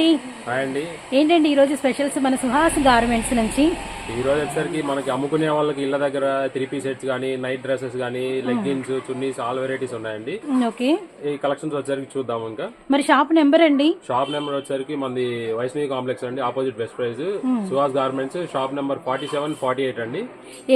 అండి. ఏంటండి ఈరోజు స్పెషల్స్ మన సుహాస్ గార్మెంట్స్ నుంచి? ఈ రోజు వచ్చేసరికి మనకి అమ్ముకునే వాళ్ళకి ఇళ్ళ దగ్గర త్రీ పీస్ సెట్స్ కానీ నైట్ డ్రెస్సెస్ కానీ లెగ్గిన్స్ చున్నీస్ ఆల్ వెరైటీస్ ఉన్నాయండి. ఓకే. ఈ కలెక్షన్స్ వచ్చేసరికి చూద్దాం ఇంకా. మరి షాప్ నెంబర్ అండి? షాప్ నెంబర్ వచ్చేసరికి మనది వైష్ణవి కాంప్లెక్స్ అండి opposite west prize Suhas garments shop number forty seven forty eight అండి.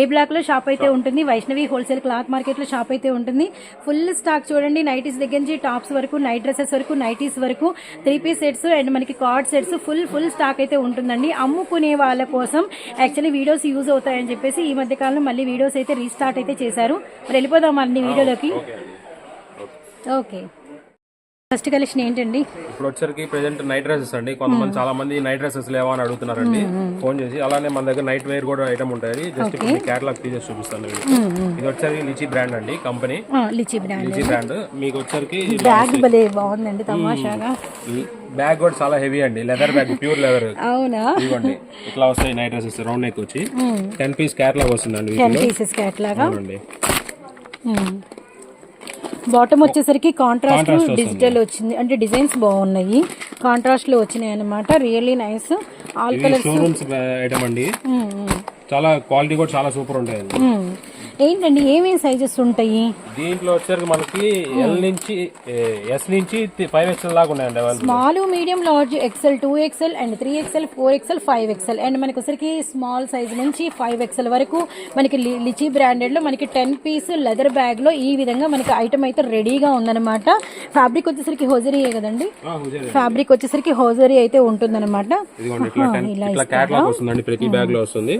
ఏ బ్లాక్లో షాప్ అయితే ఉంటుంది? వైష్ణవి హోల్సేల్ క్లాత్ మార్కెట్లో షాప్ అయితే ఉంటుంది. ఫుల్ స్టాక్ చూడండి నైటీస్ దగ్గర నుంచి టాప్స్ వరకు నైట్ డ్రెస్సెస్ వరకు నైటీస్ వరకు త్రీ పీస్ సెట్స్ అండ్ మనకి card sets full full stock అయితే ఉంటుందండి. అమ్ముకునే వాళ్ళ కోసం యాక్చువల్లీ వీడియోస్ యూజ్ అవుతాయని చెప్పేసి ఈ మధ్య కాలంలో మళ్ళీ వీడియోస్ అయితే రీస్టార్ట్ అయితే చేశారు. మరి వెళ్ళిపోదాం అండి. వీడియోలోకి ఓకే. ఫస్ట్ కలెక్షన్ ఏంటండి? ఇప్పుడు వచ్చరికి ప్రెసెంట్ నైట్ డ్రెస్సెస్ అండి. కొంతమంది చాలా మంది నైట్ డ్రెస్సెస్ లేవా అని అడుగుతున్నారండి. ఫోన్ చేసి అలానే మన దగ్గర నైట్ వేర్ కూడా ఐటమ్ ఉంటాయి. జస్ట్ ఇప్పుడు కేటలాగ్ పీసెస్ చూపిస్తాను. ఇది వచ్చరికి లిచీ బ్రాండ్ అండి company Lichi brand Lichi brand మీకు వచ్చరికి బ్యాగ్ భలే బాగుందండి తమాషాగా. బ్యాగ్ కూడా చాలా హెవీ అండి. లెదర్ బ్యాగ్ ప్యూర్ లెదర్ అవునా? ఇవ్వండి ఇట్లా వస్తాయి నైట్ డ్రెస్సెస్ రౌండ్ నెక్ వచ్చి. టెన్ పీస్ క్యాట్లాగ్ వస్తుందండి టెన్ పీసెస్ క్యాట్లాగా అవునండి. బాటమ్ వచ్చేసరికి కాంట్రాస్ట్ డిజిటల్ వచ్చింది. అంటే డిజైన్స్ బాగున్నాయి. కాంట్రాస్ట్లో వచ్చినాయి అనమాట really nice all colours showrooms item అండి. చాలా క్వాలిటీ కూడా చాలా సూపర్ ఉంటాయండి ఏంటండి? ఏమేమి సైజెస్ ఉంటాయి? దీంట్లో వచ్చరికి మనకి ఎల్ నుంచి ఎస్ నుంచి ఫైవ్ ఎక్స్ఎల్ దాకా ఉన్నాయండి small medium large XL two XL and three XL four XL five XL and మనకి వచ్చరికి స్మాల్ సైజ్ నుంచి ఫైవ్ ఎక్సెల్ వరకు మనకి లిచీ బ్రాండెడ్లో మనకి టెన్ పీస్ లెదర్ బ్యాగ్లో ఈ విధంగా మనకి ఐటమ్ అయితే రెడీగా ఉందన్నమాట. ఫ్యాబ్రిక్ వచ్చేసరికి హోజరీయే కదండి? ఫ్యాబ్రిక్ వచ్చేసరికి హోజరీ అయితే ఉంటుందన్నమాట. ఇదిగోండి ఇట్లా టెన్ ఇట్లా క్యాట్లాగ్ వస్తుందండి ప్రతి బ్యాగ్లో వస్తుంది.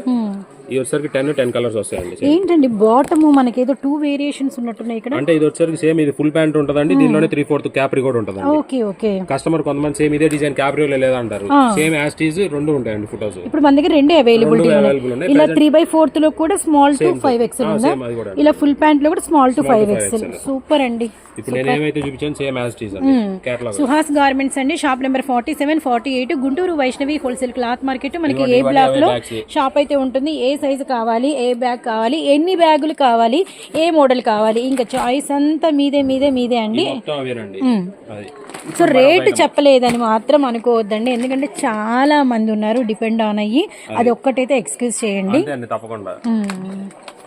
ఇది వచ్చరికి టెన్ టెన్ కలర్స్ వస్తాయండి ఏంటండి? బాటమ్ మనకి ఏదో టూ వేరియేషన్స్ ఉన్నట్టున్నాయి ఇక్కడ. అంటే ఇది వచ్చరికి సేమ్ ఇది ఫుల్ ప్యాంట్ ఉంటుందండి. దీనిలోనే త్రీ ఫోర్త్ క్యాప్రీ కూడా ఉంటుందండి. Okay okay. కస్టమర్ కొంతమంది సేమ్ ఇదే డిజైన్ క్యాప్రీలో లేదా అంటారు సేమ్ యాస్టీజ్ రెండు ఉంటాయండి ఫొటోస్ ఇప్పుడు మన దగ్గర రెండే అవైలబిలిటీ అవైలబుల్ ఉన్నాయి. ఇలా త్రీ బై ఫోర్త్లో కూడా స్మాల్ టు ఫైవ్ ఎక్స్ఎల్ ఉందా? కూడా ఇలా ఫుల్ ప్యాంట్లో కూడా small to five XL super అండి. ఇప్పుడు నేను ఏమైతే చూపించాను సేమ్ యాస్టీజ్ అండి. క్యాట్లాగ్ సుహాస్ గార్మెంట్స్ అండి. Shop number forty seven forty eight Guntur Vaishnavi wholesale cloth market మనకి ఏ బ్లాక్లో షాప్ అయితే ఉంటుంది ఏ సైజు కావాలి ఏ బ్యాగ్ కావాలి ఎన్ని బ్యాగులు కావాలి ఏ మోడల్ కావాలి ఇంకా చాయిస్ అంతా మీదే మీదే మీదే అండి. సో రేట్ చెప్పలేదని మాత్రం అనుకోవద్దండి. ఎందుకంటే చాలా మంది ఉన్నారు డిపెండ్ ఆన్ అయ్యి. అది. ఒక్కటైతే ఎక్స్క్యూజ్ చేయండి. అండి తప్పకుండా.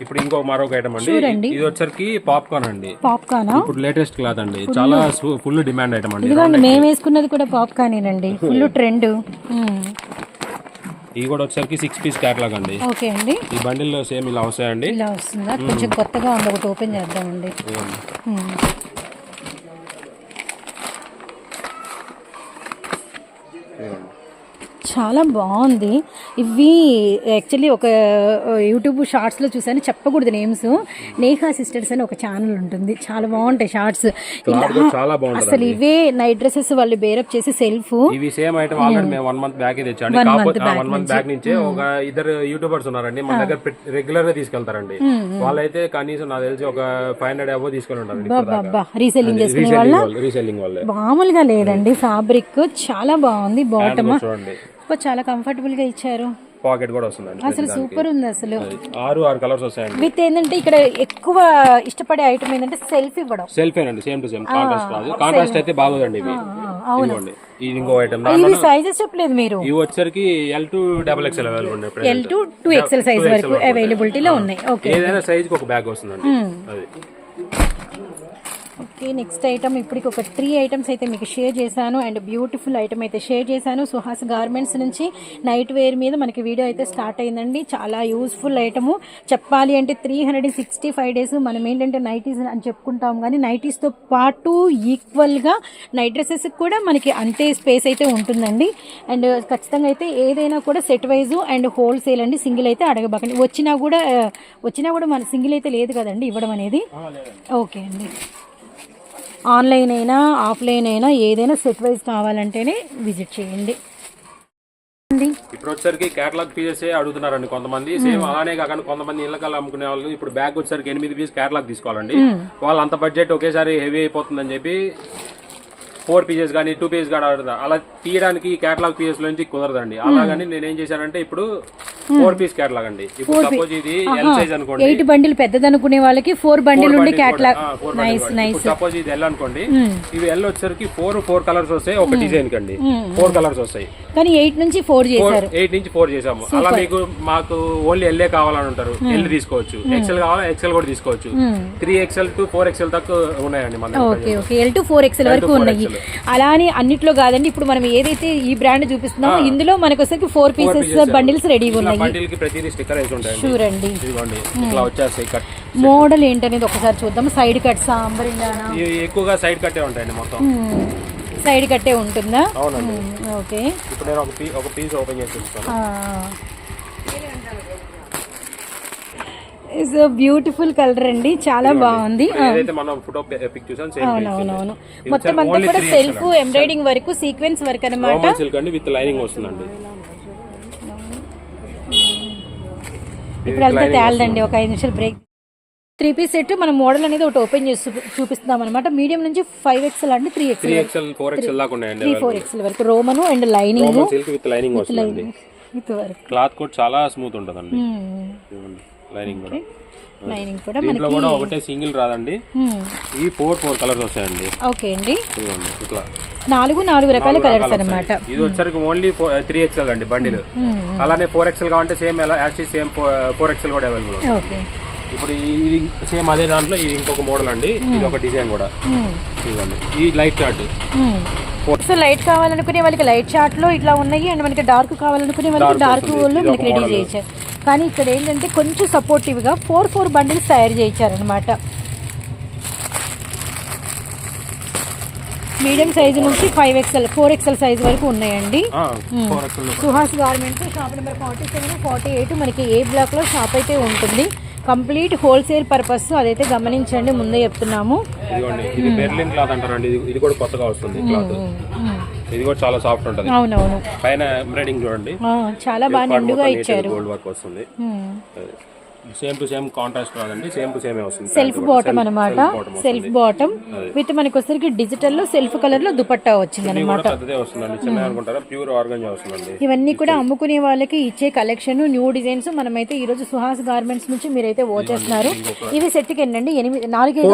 ఇప్పుడు ఇంకో మరొక ఐటమ్ అండి. ఇది వచ్చరికి పాప్కార్న్ అండి. పాప్కార్నా ఇప్పుడు లేటెస్ట్ క్లాత్ అండి. చాలా ఫుల్ డిమాండ్ ఐటమ్ అండి. మేము వేసుకున్నది కూడా పాప్కార్నేనండి ఫుల్ ట్రెండ్ ఇది కూడా వచ్చరికి సిక్స్ పీస్ క్యాట్లాగ్ అండి. ఓకే అండి. ఈ బండిల్లో సేమ్ ఇలా వస్తాయండి. ఇలా వస్తుందా? కొంచెం కొత్తగా ఉంది ఒకటి ఓపెన్ చేద్దామండి. చాలా బాగుంది. ఇవి యాక్చువల్లీ ఒక యూట్యూబ్ షార్ట్స్లో చూసాను చెప్పకూడదు నేమ్స్ నేహా సిస్టర్స్ అని ఒక ఛానల్ ఉంటుంది. చాలా బాగుంటాయి షార్ట్స్ అసలు ఇవే నైట్ డ్రెస్సెస్ వాళ్ళు బేరప్ చేసి సెల్ఫ్ ఇవి సేమ్ ఐటమ్ ఆల్రెడీ మేము వన్ మంత్ బ్యాక్ తెచ్చాండి వన్ మంత్ బ్యాక్ నుంచే. ఒక ఇద్దరు యూట్యూబర్స్ ఉన్నారండి. మన దగ్గర రెగ్యులర్గా తీసుకెళ్తారండి. వాళ్ళైతే కనీసం నాకు తెలిసి ఒక ఫైవ్ హండ్రెడ్ అబో రీసెల్లింగ్ చేసుకునే వాళ్ళు? రీసెల్లింగ్ వాళ్ళే. మామూలుగా లేదండి. ఫ్యాబ్రిక్ చాలా బాగుంది. బాటమ్ చూడండి. చాలా కంఫర్టబుల్గా ఇచ్చారు. పాకెట్ కూడా వస్తుందండి అసలు సూపర్ ఉంది అసలు. ఆరు ఆరు కలర్స్ వస్తాయండి. విత్ ఏంటంటే ఇక్కడ ఎక్కువ ఇష్టపడే ఐటమ్ ఏంటంటే సెల్ఫ్ ఇవ్వడం. సెల్ఫ్ అండి సేమ్ టు సేమ్ కాంట్రాస్ట్ కాదు. కాంట్రాస్ట్ అయితే బాగోదండి ఇవి. ఇదిగోండి. ఇది ఇంకో ఐటమ్ ఇవి సైజెస్ చెప్పలేదు మీరు. ఇవి వచ్చరికి L to double XL available ఉన్నాయి. L to two XL size వరకు అవైలబిలిటీలో ఉన్నాయి. ఓకే ఏదైనా సైజ్కి ఒక బ్యాగ్ వస్తుందండి. అది. ఓకే నెక్స్ట్ ఐటమ్ ఇప్పటికి ఒక త్రీ ఐటమ్స్ అయితే మీకు షేర్ చేశాను. అండ్ బ్యూటిఫుల్ ఐటమ్ అయితే షేర్ చేశాను. సుహాస్ గార్మెంట్స్ నుంచి నైట్ వేర్ మీద మనకి వీడియో అయితే స్టార్ట్ అయిందండి. చాలా యూస్ఫుల్ ఐటము చెప్పాలి అంటే three hundred sixty five days మనం ఏంటంటే నైటీస్ అని చెప్పుకుంటాం కానీ నైటీస్తో పాటు ఈక్వల్గా నైట్ డ్రెస్సెస్ కూడా మనకి అంతే స్పేస్ అయితే ఉంటుందండి. అండ్ ఖచ్చితంగా అయితే ఏదైనా కూడా సెట్ వైజ్ అండ్ హోల్సేల్ అండి. సింగిల్ అయితే అడగబాకండి. వచ్చినా కూడా ఆ, వచ్చినా కూడా మన సింగిల్ అయితే లేదు కదండి ఇవ్వడం అనేది? ఓకే అండి. ఆన్లైన్ అయినా ఆఫ్లైన్ అయినా ఏదైనా సెట్ వైజ్ కావాలంటేనే విజిట్ చేయండి. ఇప్పుడు వచ్చరికి కేటలాగ్ పీసెస్ అడుగుతున్నారండి కొంతమంది. సేమ్ అలానే కాకుండా కొంతమంది ఇళ్ళకాలు అమ్ముకునే వాళ్ళు ఇప్పుడు బ్యాగ్ వచ్చరికి ఎనిమిది పీస్ కేటలాగ్ తీసుకోవాలండి. వాళ్ళు అంత బడ్జెట్ ఒకేసారి హెవీ అయిపోతుందని చెప్పి ఫోర్ పీసెస్ కానీ టూ పీసెస్ కానీ అలా తీయడానికి కేటలాగ్ పీసెస్ నుంచి కుదరదండి. అలాగని నేను ఏం చేశానంటే ఇప్పుడు ఫోర్ పీస్ క్యాటలాగ్ అండి ఇప్పుడు సపోజ్ ఇది ఎల్ సైజ్ అనుకోండి. ఎయిట్ బండిల్ పెద్దదనుకునే వాళ్ళకి ఫోర్ బండిల్ ఉండి క్యాట్లాగ్ నైస్ నైస్ సపోజ్ ఇది ఎల్ అనుకోండి. ఇవి ఎల్ వచ్చేసరికి ఫోర్ ఫోర్ కలర్స్ వస్తాయి ఒక డిజైన్ కండి. ఫోర్ కలర్స్ వస్తాయి. కానీ ఎయిట్ నుంచి ఫోర్ చేశారు. ఎయిట్ నుంచి ఫోర్ చేసాము అలా మీకు మాకు ఓన్లీ ఎల్ఏ కావాలని ఉంటారు. ఎల్ తీసుకోవచ్చు. ఎక్సెల్ కావాలా? ఎక్సెల్ కూడా తీసుకోవచ్చు. Three XL to four XL దాకా ఉన్నాయండి మన. Okay okay L to four XL వరకు ఉన్నాయి. అలా అని అన్నిట్లో కాదండి. ఇప్పుడు మనం ఏదైతే ఈ బ్రాండ్ చూపిస్తున్నామో ఇందులో మనకు వచ్చేసరికి ఫోర్ పీసెస్ బండిల్స్ రెడీగా ఉన్నాయి చూడండి. మోడల్ ఏంటనేది ఒకసారి చూద్దాం. సైడ్ కట్ ఇవి ఎక్కువగా సైడ్ కట్టే ఉంటాయండి మొత్తం. సైడ్ కట్టే ఉంటుందా? అవునండి. ఓకే. ఇప్పుడు నేను ఒక పీస్ ఓపెన్ చేసి ఇస్ బ్యూటిఫుల్ కలర్ అండి. చాలా బాగుంది. అవునవునవును. మొత్తం అంతా కూడా సెల్ఫ్ ఎంబ్రాయిడింగ్ వరకు సీక్వెన్స్ వర్క్ అనమాట విత్ లైనింగ్ వస్తుందండి. ఇప్పుడు అంతా తేలదండి ఒక ఐదు నిమిషాలు బ్రేక్ త్రీ పీస్ సెట్ మనం మోడల్ అనేది ఒకటి ఓపెన్ చేసి చూపి- చూపిస్తున్నాం అనమాట మీడియం నుంచి ఫైవ్ ఎక్స్ఎల్ అండి త్రీ ఎక్స్ఎల్ ఫోర్ ఎక్స్ఎల్ దాకా ఉన్నాయండి త్రీ ఫోర్ ఎక్స్ఎల్ వరకు. Roman and lining with lining cloth కూడా చాలా స్మూత్ ఉంటుందండి. లైనింగ్ కూడా. లైనింగ్ కూడా దీంట్లో కూడా ఒకటే సింగిల్ రాదండి. ఈ ఫోర్ ఫోర్ కలర్స్ వస్తాయండి. ఓకే అండి. ఇట్లా. నాలుగు నాలుగు రకాల కలర్స్ అనమాట ఇది వచ్చరికి ఓన్లీ త్రీ ఎక్స్ఎల్ అండి బండిల్. అలానే ఫోర్ ఎక్స్ఎల్ కావాలంటే సేమ్ ఎలా యాక్చువల్ సేమ్ ఫోర్ ఎక్స్ఎల్ కూడా అవైలబుల్ ఓకే. ఇప్పుడు ఇది సేమ్ అదే దాంట్లో ఇది ఇంకొక మోడల్ అండి. ఇది ఒక డిజైన్ కూడా. ఇదిగోండి. ఈ లైట్ చార్ట్ సో లైట్ కావాలనుకునే వాళ్ళకి లైట్ చార్ట్లో ఇట్లా ఉన్నాయి అండ్ మనకి డార్క్ కావాలనుకునే వాళ్ళకి డార్క్లో మనకి రెడీ చేయించారు కానీ ఇక్కడ ఏంటంటే కొంచెం సపోర్టివ్గా ఫోర్ ఫోర్ బండిల్స్ తయారు చేయించారు అనమాట మీడియం సైజు నుంచి five XL four XL size వరకు ఉన్నాయండి. Suhas garments shop number forty seven forty eight మనకి ఏ బ్లాక్లో షాప్ అయితే ఉంటుంది. కంప్లీట్ హోల్సేల్ పర్పస్ అదైతే గమనించండి ముందే చెప్తున్నాము. ఇది బెర్లిన్ క్లాత్ అంటారండి ఇది కూడా కొత్తగా వస్తుంది క్లాత్ ఇది కూడా చాలా సాఫ్ట్ ఉంటుంది. అవునవును. పైన ఎంబ్రాయిడింగ్ చూడండి. చాలా బాగా నిండుగా ఇచ్చారు. గోల్డ్ వర్క్ వస్తుంది. సేమ్ టు సేమ్ కాంట్రాస్ట్ రాదండి సేమ్ టు సేమ్ వస్తుంది సెల్ఫ్ బాటమ్ అనమాట సెల్ఫ్ బాటమ్ విత్ మనకి వచ్చరికి డిజిటల్లో సెల్ఫ్ కలర్లో దుపట్టా వచ్చింది అనుకుంటారా? ప్యూర్ ఆర్గంజా వస్తుందండి. ఇవన్నీ కూడా అమ్ముకునే వాళ్ళకి ఇచ్చే కలెక్షన్ న్యూ డిజైన్స్ మనమైతే ఈ రోజు సుహాస్ గార్మెంట్స్ నుంచి మీరైతే వచ్చేస్తున్నారు ఇవి సెట్కి ఎన్నండి? ఎనిమిది నాలుగైదు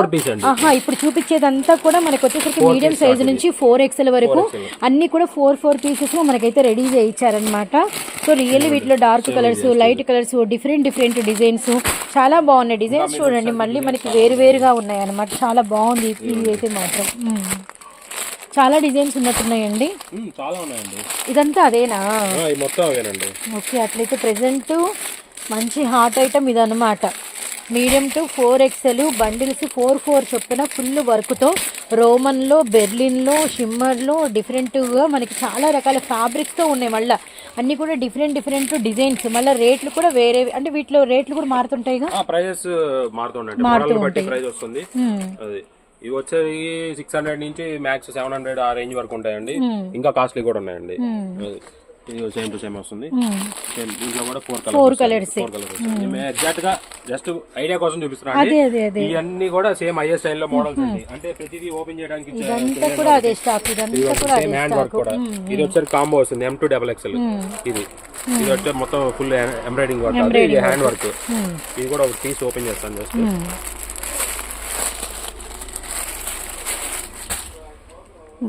ఆహా ఇప్పుడు చూపించేదంతా కూడా మనకి వచ్చేసరికి మీడియం సైజ్ నుంచి ఫోర్ ఎక్స్ఎల్ వరకు అన్ని కూడా ఫోర్ ఫోర్ పీసెస్లో మనకైతే రెడీ చేయించారనమాట సో రియల్లీ వీటిలో dark colours light colours different different designs చాలా బాగున్నాయి. డిజైన్స్ చూడండి మళ్ళీ మనకి వేరు వేరుగా ఉన్నాయి అనమాట చాలా బాగుంది ఇది అయితే మాత్రం. చాలా డిజైన్స్ ఉన్నట్టున్నాయండి. చాలా ఉన్నాయండి. ఇదంతా అదేనా? మొత్తం అవేనండి. ఓకే అట్లయితే ప్రెసెంట్ మంచి హాట్ ఐటమ్ ఇదన్నమాట. Medium to four XL bundles four four చొప్పున ఫుల్ వర్క్తో రోమన్లో బెర్లిన్లో షిమ్మర్లో డిఫరెంట్గా మనకి చాలా రకాల ఫ్యాబ్రిక్స్తో ఉన్నాయి. మళ్ళీ అన్నీ కూడా డిఫరెంట్ డిఫరెంట్ డిజైన్స్ మళ్ళీ రేట్లు కూడా వేరే అంటే వీటిలో రేట్లు కూడా మారుతుంటాయిగా? ప్రైజెస్ మోడల్ బట్టి ప్రైస్ వస్తుంది. అది. ఇవి వచ్చేది సిక్స్ హండ్రెడ్ నుంచి మ్యాక్స్ సెవెన్ హండ్రెడ్ ఆ రేంజ్ వరకు ఉంటాయండి. ఇంకా కాస్ట్లీ కూడా ఉన్నాయండి. ఇది సేమ్ టు సేమ్ వస్తుంది. సేమ్ దీంట్లో కూడా four Four colour colours. Four colours ఎగ్జాక్ట్గా జస్ట్ ఐడియా కోసం చూపిస్తున్నాను ఇవన్నీ కూడా సేమ్ ఐఏ స్టైల్లో మోడల్స్ అండి. అంటే ప్రతిదీ ఓపెన్ చేయడానికి సేమ్ హ్యాండ్ వర్క్ కూడా ఇది వచ్చేసి కాంబో వస్తుంది ఎం టూ డబల్ ఎక్స్ఎల్ ఇది. ఇది వచ్చే మొత్తం ఫుల్ ఎంబ్రాయిడింగ్ వర్క్ ఇది హ్యాండ్ వర్క్ ఇది కూడా ఒక పీస్ ఓపెన్ చేస్తాను just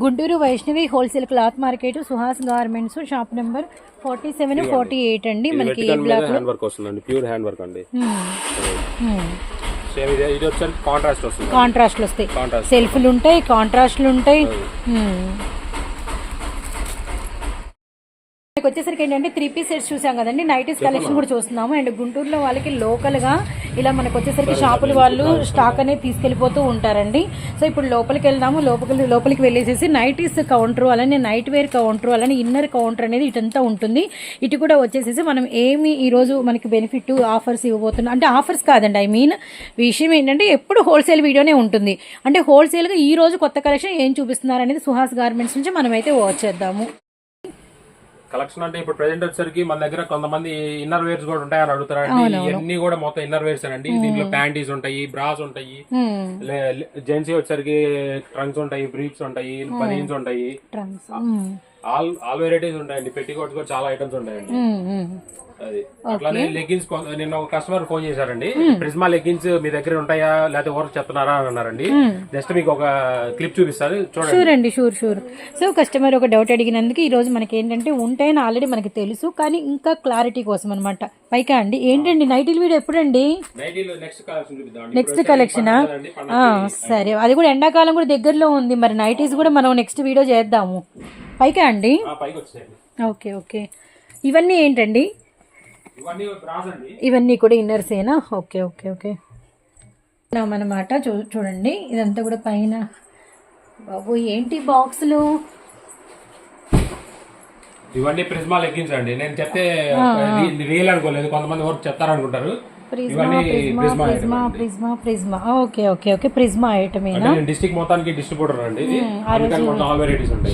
Guntur Vaishnavi wholesale cloth market Suhas garments shop number forty seven forty eight అండి మనకి హ్యాండ్ వర్క్ వస్తుందండి. ప్యూర్ హ్యాండ్ వర్క్ అండి సేమ్ ఇది ఇది వచ్చేసి కాంట్రాస్ట్ వస్తుంది. వస్తాయి. సెల్ఫ్లు ఉంటాయి కాంట్రాస్ట్లు ఉంటాయి. మనకి వచ్చేసరికి ఏంటంటే త్రీ పీస్ సెట్స్ చూసాం కదండి. నైటీస్ కలెక్షన్ కూడా చూస్తున్నాము. అండ్ గుంటూరులో వాళ్ళకి లోకల్గా ఇలా మనకు వచ్చేసరికి షాపుల వాళ్ళు స్టాక్ అనేది తీసుకెళ్ళిపోతూ ఉంటారండి. సో ఇప్పుడు లోపలికి వెళ్దాము. లోపలికి లోపలికి వెళ్ళేసేసి నైటీస్ కౌంటర్ అలానే నైట్ వేర్ కౌంటర్ అలానే ఇన్నర్ కౌంటర్ అనేది ఇటంతా ఉంటుంది. ఇటు కూడా వచ్చేసేసి మనం ఏమి ఈ రోజు మనకి బెనిఫిట్ ఆఫర్స్ ఇవ్వబోతున్నాం అంటే ఆఫర్స్ కాదండి. ఐ మీన్ విషయం ఏంటంటే ఎప్పుడు హోల్సేల్ వీడియోనే ఉంటుంది. అంటే హోల్సేల్గా ఈ రోజు కొత్త కలెక్షన్ ఏం చూపిస్తున్నారు అనేది సుహాస్ గార్మెంట్స్ నుంచి మనమైతే వాచ్ చేద్దాము. కలెక్షన్ అంటే ఇప్పుడు ప్రెసెంట్ వచ్చేసరికి మన దగ్గర కొంతమంది ఇన్నర్ వేర్స్ కూడా ఉంటాయని అడుగుతారండి ఇవన్నీ కూడా మొత్తం ఇన్నర్ వేర్స్ అండి దీంట్లో ప్యాంటీస్ ఉంటాయి బ్రాస్ ఉంటాయి. జెంట్స్ వచ్చేసరికి ట్రంక్స్ ఉంటాయి బ్రీఫ్స్ ఉంటాయి బనీన్స్ ఉంటాయి. Trunks hmm. All all varieties ఉంటాయండి. పెట్టి కూడా చాలా ఐటమ్స్ ఉంటాయండి. అట్లానే లెగ్గిన్స్ నిన్న ఒక కస్టమర్ ఫోన్ చేశారండి. ప్రిజ్మా లెగ్గిన్స్ మీ దగ్గర ఉంటాయా? లేకపోతే వర్క్ చెప్తున్నారా అని అన్నారండి. జస్ట్ మీకు ఒక క్లిప్ చూపిస్తారు చూడండి. షూర్ అండి షూర్ షూర్. సో కస్టమర్ ఒక డౌట్ అడిగినందుకు ఈ రోజు మనకి ఏంటంటే ఉంటాయని ఆల్రెడీ మనకి తెలుసు కానీ ఇంకా క్లారిటీ కోసం అనమాట పైకా అండి? ఏంటండి నైటిల్ వీడియో ఎప్పుడండి? నెక్స్ట్ కలెక్షన్ సరే. అది కూడా ఎండాకాలం కూడా దగ్గరలో ఉంది. మరి నైటీస్ కూడా మనం నెక్స్ట్ వీడియో చేద్దాము. పైకా అండి? Okay okay. ఇవన్నీ ఏంటండి? ఇవన్నీ కూడా ఇన్నర్సేనా ఓకే ఓకే ఓకే. అనమాట చూ చూడండి. ఇదంతా కూడా పైన. బాబు ఏంటి బాక్సులు? ఇవన్నీ ప్రిజ్మా లెగ్గిన్స్ అండి నేను చెప్తే రియల్ అనుకోలేదు. కొంతమంది work చెప్తారనుకుంటారు. Prisma Prisma Prisma Prisma okay okay okay Prisma నేను డిస్ట్రిక్ట్ మొత్తానికి డిస్ట్రిబ్యూటర్ అండి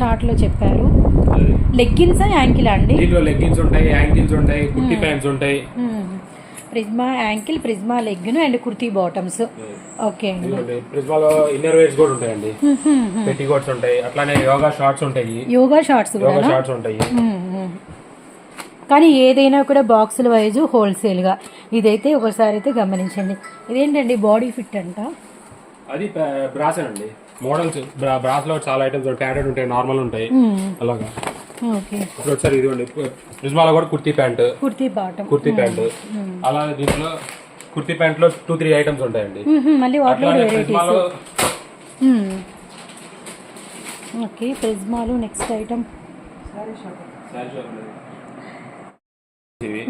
షార్ట్లో చెప్పారు. లెగ్గిన్సా యాంకిల్ అండి? దీంట్లో లెగ్గిన్స్ ఉంటాయి యాంకిల్స్ ఉంటాయి కుర్తి ప్యాంట్స్ ఉంటాయి. Prisma ankle Prisma leggin and kurti bottoms okay అండి. ప్రిజ్మాలో ఇన్నర్ వేర్స్ కూడా ఉంటాయండి. పెట్టి కోట్స్ ఉంటాయి అట్లానే యోగా షార్ట్స్ ఉంటాయి. యోగా షార్ట్స్ యోగా షార్ట్స్ ఉంటాయి. కానీ ఏదైనా కూడా బాక్సుల వైజ్ హోల్సేల్గా. ఇదైతే ఒకసారి అయితే గమనించండి. ఇదేంటండి బాడీ ఫిట్ అంట? అది బ్రాస్ అండి. మోడల్స్ బ్రాస్లో చాలా ఐటమ్స్ ప్యాడెడ్ ఉంటాయి నార్మల్ ఉంటాయి. అలాగా. ఓకే. ఒకసారి ఇదిగోండి. ప్రిజ్మాలో కూడా kurti pant. Kurti bottom kurti pant. అలాగే దీంట్లో కుర్తీ ప్యాంట్లో టూ త్రీ ఐటమ్స్ ఉంటాయండి. మళ్ళీ వాటిలో ప్రిజ్మాలో ఓకే ప్రిజ్మాలు నెక్స్ట్ ఐటమ్. ఇవి.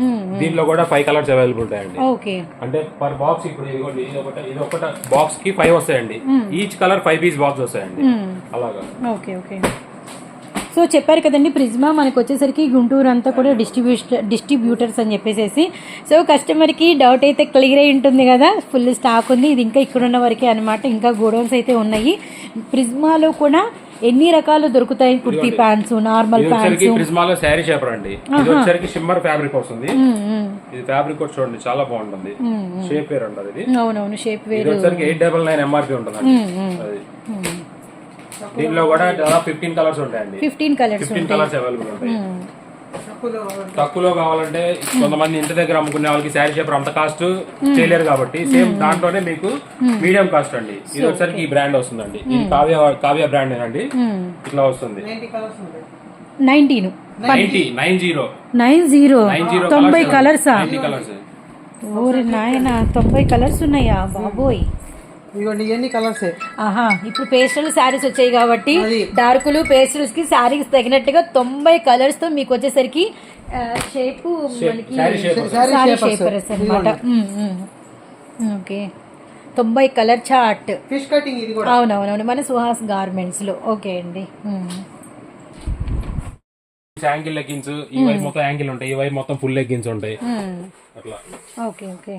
దీంట్లో కూడా ఫైవ్ కలర్స్ అవైలబుల్ ఉంటాయండి. ఓకే. అంటే పర్ బాక్స్ ఇప్పుడు ఇదిగోండి ఇది ఒకటి ఇది ఒకట బాక్స్కి ఫైవ్ వస్తాయండి. Each colour five piece box వస్తాయండి. అలాగా. Okay okay. సో చెప్పారు కదండి ప్రిజ్మా మనకు వచ్చేసరికి గుంటూరు అంతా కూడా డిస్ట్రిబ్యూషన్ డిస్ట్రిబ్యూటర్స్ అని చెప్పేసి సో కస్టమర్కి డౌట్ అయితే క్లియర్ అయి ఉంటుంది కదా ఫుల్ స్టాక్ ఉంది. ఇది ఇంకా ఇక్కడ ఉన్న వరకే అనమాట ఇంకా గోడౌన్స్ అయితే ఉన్నాయి. ప్రిజ్మాలో కూడా ఎన్ని రకాలు దొరుకుతాయి? Kurti pants normal pants. ప్రిజ్మాలో sari shaper అండి ఇది వచ్చరికి షిమ్మర్ ఫ్యాబ్రిక్ వస్తుంది. ఇది ఫ్యాబ్రిక్ కూడా చూడండి చాలా బాగుంటుంది. షేప్ వేర్ ఇది. అవునవును షేప్ వేరు. వచ్చరికి ఎయిట్ డబల్ నైన్ ఎంఆర్పి ఉంటుందండి. అది. దీనిలో కూడా ఫిఫ్టీన్ కలర్స్ ఉంటాయండి. Fifteen colours fifteen colours available ఉంటాయి. తక్కువలో కావాలంటే కొంతమంది ఇంటి దగ్గర అమ్ముకునే వాళ్ళకి శారీ షేపర్ అంత కాస్ట్ చేయలేరు కాబట్టి సేమ్ దాంట్లోనే మీకు మీడియం కాస్ట్ అండి. ఇది వచ్చరికి ఈ బ్రాండ్ వస్తుందండి. ఇది కావ్య కావ్య బ్రాండ్ అండి ఇట్లా వస్తుంది. Nineteen. Ninety. Nine zero. Nine zero. Nine zero తొంభై కలర్సా? Ninety colours. ఓరి నాయన తొంభై కలర్స్ ఉన్నాయా? బాబోయ్. ఇదిగోండి ఇవన్నీ కలర్సే ఆహా ఇప్పుడు పేస్టల్ శారీస్ వచ్చాయి కాబట్టి డార్కులు పేస్టల్స్కి శారీస్ తగినట్టుగా తొంభై కలర్స్తో మీకు వచ్చేసరికి షేప్ మనకి శారీ షేప్ సారీ షేపర్స్ అనమాట ఓకే. తొంభై కలర్ చార్ట్ ఫిష్ కటింగ్ ఇది కూడా. అవునవునవును మన సుహాస్ గార్మెంట్స్లో. ఓకే అండి. యాంగిల్ లెగ్గిన్స్ ఈ వైపు మొత్తం యాంగిల్ ఉంటాయి ఈ వైపు మొత్తం ఫుల్ లెగ్గిన్స్ ఉంటాయి. అట్లా. Okay okay.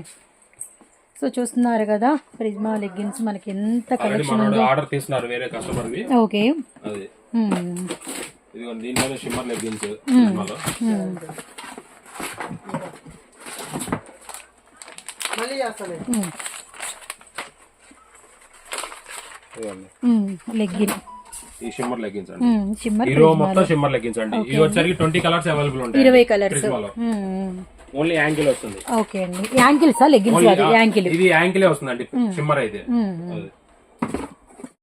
సో చూస్తున్నారు కదా ప్రిజ్మా లెగ్గిన్స్ మనకి ఎంత కలెక్షన్ మనోడు ఆర్డర్ తీస్తున్నారు వేరే కస్టమర్ వి ఓకే. అది. ఇదిగోండి దీనిలో షిమ్మర్ లెగ్గిన్స్ మళ్ళీ చేస్తాను. లెగ్గిన్ ఈ షిమ్మర్ లెగ్గిన్స్ అండి. ఉమ్. షిమ్మర్ ఈ రో మొత్తం షిమ్మర్ లెగ్గిన్స్ అండి. ఇది వచ్చరికి ట్వంటీ కలర్స్ అవైలబుల్ ఉంటాయి ఇరవై కలర్స్ ఓన్లీ యాంగిల్ వస్తుంది. ఓకే అండి. యాంకిల్సా లెగ్గిన్స్? అది యాంకిల్ ఇది యాంకిలే వస్తుందండి షిమ్మర్ అయితే.